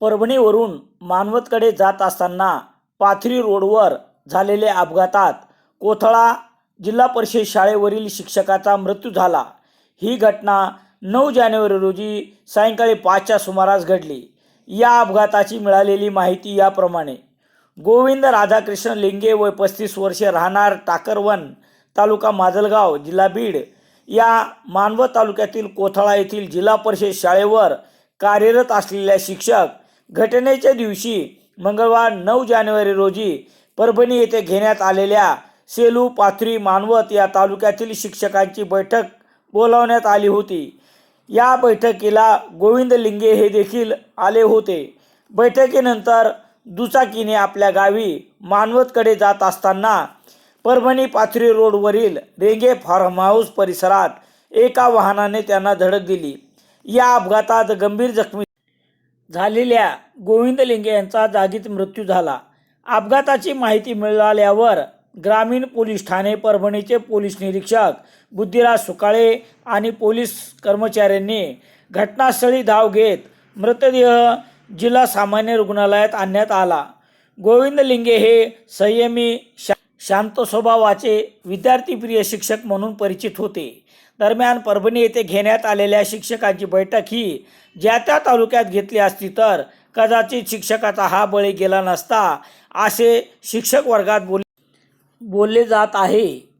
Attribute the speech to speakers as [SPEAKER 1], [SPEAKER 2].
[SPEAKER 1] परभणीवरून मानवतकडे जात असताना पाथरी रोडवर झालेल्या अपघातात कोथळा जिल्हा परिषद शाळेवरील शिक्षकाचा मृत्यू झाला. ही घटना नऊ जानेवारी रोजी सायंकाळी पाचच्या सुमारास घडली. या अपघाताची मिळालेली माहिती याप्रमाणे गोविंद राधाकृष्ण लिंगे वय पस्तीस वर्षे राहणार टाकरवन तालुका माजलगाव जिल्हा बीड या मानवत तालुक्यातील कोथळा येथील जिल्हा परिषद शाळेवर कार्यरत असलेल्या शिक्षक घटनेच्या दिवशी मंगळवार नऊ जानेवारी रोजी परभणी येथे घेण्यात आलेल्या सेलू पाथरी मानवत या तालुक्यातील शिक्षकांची बैठक बोलावण्यात आली होती. या बैठकीला गोविंद लिंगे हे देखील आले होते. बैठकीनंतर दुचाकीने आपल्या गावी मानवतकडे जात असताना परभणी पाथरी रोडवरील रेंगे फार्म हाऊस परिसरात एका वाहनाने त्यांना धडक दिली. या अपघातात गंभीर जखमी झालेल्या गोविंदलिंग यांचा जागीच मृत्यू झाला. अपघाताची माहिती मिळाल्यावर ग्रामीण पोलीस ठाणे परभणीचे पोलीस निरीक्षक बुद्धिराज सुकाळे आणि पोलीस कर्मचाऱ्यांनी घटनास्थळी धाव घेत मृतदेह जिल्हा सामान्य रुग्णालयात आणण्यात आला. गोविंद लिंगे हे संयमी शा शांत स्वभावाचे विद्यार्थीप्रिय शिक्षक म्हणून परिचित होते. दरम्यान परभणी येथे घेण्यात आलेल्या शिक्षकांची बैठक ही ज्या त्या तालुक्यात घेतली असती तर कदाचित शिक्षकाचा हा बळी गेला नसता असे शिक्षक वर्गात बोल बोलले जात आहे.